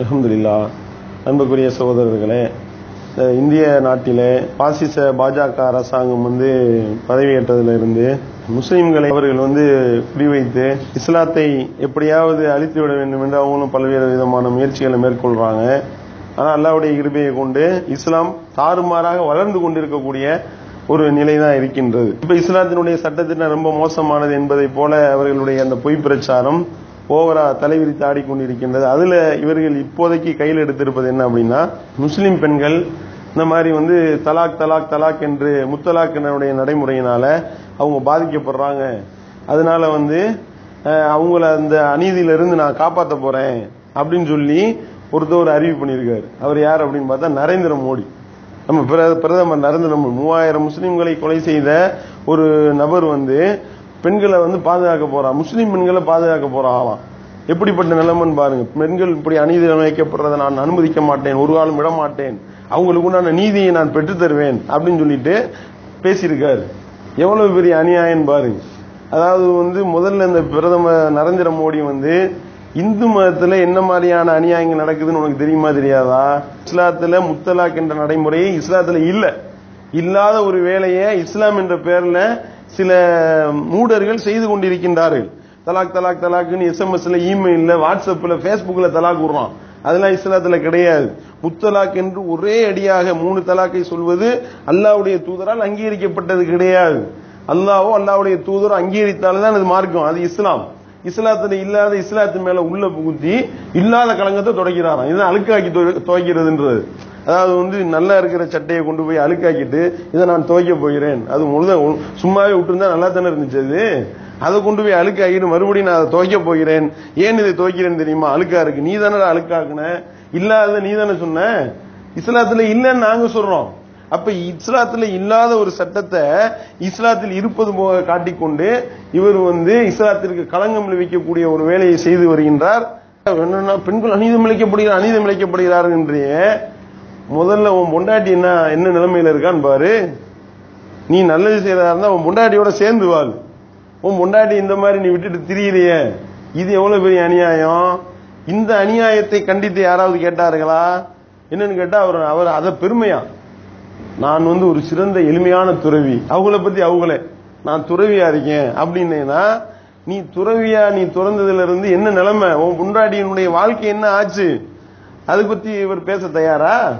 அலமதுல்லா அன்புக்குரிய சகோதரர்களே இந்திய நாட்டிலே பாசிச பாஜக அரசாங்கம் வந்து பதவியேற்றதுல இருந்து முஸ்லிம்களை அவர்கள் வந்து குறிவைத்து இஸ்லாத்தை எப்படியாவது அழித்து விட வேண்டும் என்று அவங்களும் பல்வேறு விதமான முயற்சிகளை மேற்கொள்றாங்க. ஆனால் அல்லாவுடைய கிருபையை கொண்டு இஸ்லாம் தாறுமாறாக வளர்ந்து கொண்டிருக்கக்கூடிய ஒரு நிலை தான் இருக்கின்றது. இப்ப இஸ்லாத்தினுடைய சட்டத்திட்டம் ரொம்ப மோசமானது என்பதை போல அவர்களுடைய அந்த பொய் பிரச்சாரம் ஓவரா தலைவிரித்து ஆடிக்கொண்டிருக்கின்றது. அதுல இவர்கள் இப்போதைக்கு கையில் எடுத்திருப்பது என்ன அப்படின்னா முஸ்லிம் பெண்கள் இந்த மாதிரி வந்து தலாக் தலாக் தலாக் என்று முத்தலாக்கினுடைய நடைமுறையினால அவங்க பாதிக்கப்படுறாங்க. அதனால வந்து அவங்கள அந்த அநீதியிலிருந்து நான் காப்பாற்ற போறேன் அப்படின்னு சொல்லி ஒருத்தர் அறிவு பண்ணியிருக்காரு. அவர் யார் அப்படின்னு பார்த்தா நரேந்திர மோடி. நம்ம பிரதமர் நரேந்திர மோடி. மூவாயிரம் முஸ்லிம்களை கொலை செய்த ஒரு நபர் வந்து பெண்களை வந்து பாதுகாக்க போறான் முஸ்லீம் பெண்களை பாதுகாக்க போறாங்களாம் எப்படிப்பட்ட நிலைமைன்னு பாருங்க. பெண்கள் இப்படி அநீதி வைக்கப்படுறதை நான் அனுமதிக்க மாட்டேன். ஒரு காலம் விட மாட்டேன். அவங்களுக்கு உண்டான நீதியை நான் பெற்று தருவேன் அப்படின்னு சொல்லிட்டு பேசியிருக்காரு. எவ்வளவு பெரிய அநியாயம் பாருங்க. அதாவது வந்து முதல்ல இந்த பிரதமர் நரேந்திர மோடி வந்து இந்து மதத்துல என்ன மாதிரியான அநியாயங்கள் நடக்குதுன்னு உனக்கு தெரியுமா தெரியாதா? இஸ்லாத்துல முத்தலாக் என்ற நடைமுறை இஸ்லாத்துல இல்ல. இல்லாத ஒரு வேலையை இஸ்லாம் என்ற பேர்ல சில மூடர்கள் செய்து கொண்டிருக்கின்றார்கள். தலாக் தலாக் தலாக்குன்னு எஸ்எம்எஸ்ல இமெயில்ல வாட்ஸ்அப்ல பேஸ்புக்ல தலாக் விடுறான் அதெல்லாம் இஸ்லாத்துல கிடையாது. முத்தலாக் என்று ஒரே அடியாக மூணு தலாக்கை சொல்வது அல்லாஹ்வுடைய தூதரால் அங்கீகரிக்கப்பட்டது கிடையாது. அல்லாவோ அல்லாவுடைய தூதரோ அங்கீகரித்தால்தான் அது மார்க்கம். அது இஸ்லாம். இஸ்லாத்துல இல்லாத இஸ்லாத்து மேல உள்ள புகுத்தி இல்லாத கலங்கத்தை தொடக்கிறாராம். இதை அழுக்காக்கி துவைக்கிறதுன்றது. அதாவது வந்து நல்லா இருக்கிற சட்டையை கொண்டு போய் அழுக்காக்கிட்டு இதை நான் துவைக்க போகிறேன். அது முழுத சும்மாவே விட்டுருந்தா நல்லா தானே இருந்துச்சு அது? அதை கொண்டு போய் அழுக்காக்கிட்டு மறுபடியும் நான் அதை துவைக்க போகிறேன். ஏன் இதை துவைக்கிறேன்னு தெரியுமா? அழுக்கா இருக்கு. நீ தானே அழுக்காக்குன? இல்லாத நீ தானே சொன்ன? இஸ்லாத்துல இல்லைன்னு நாங்க சொல்றோம். அப்ப இஸ்லாத்துல இல்லாத ஒரு சட்டத்தை இஸ்லாத்தில் இருப்பது போக காட்டிக்கொண்டு இவர் வந்து இஸ்லாத்திற்கு களங்கம் விளைவிக்கக்கூடிய ஒரு வேலையை செய்து வருகின்றார். என்னன்னா பெண்கள் அநீதம் இழைக்கப்படுகிறார் அநீதம் இழைக்கப்படுகிறார் என்றே முதல்ல உன் பொண்டாட்டி என்ன என்ன நிலைமையில இருக்கான்னு பாரு. நீ நல்லது செய்யறதா இருந்தா உன் பொண்டாட்டியோட சேர்ந்து வாழ். உன் பொண்டாட்டி இந்த மாதிரி நீ விட்டுட்டு திரியலையே. இது எவ்வளவு பெரிய அநியாயம்? இந்த அநியாயத்தை கண்டித்து யாராவது கேட்டார்களா? என்னன்னு கேட்டா அவர் அவர் அதை பெருமையா? நான் வந்து ஒரு சிறந்த எளிமையான துறவி. அவங்கள பத்தி அவங்களே. நான் துறவியா இருக்கேன் அப்படின்னா நீ துறவியா நீ துறந்ததுல இருந்து என்ன நிலைமை? உன் குண்டாடியினுடைய வாழ்க்கை என்ன ஆச்சு? அதை பத்தி இவர் பேச தயாரா?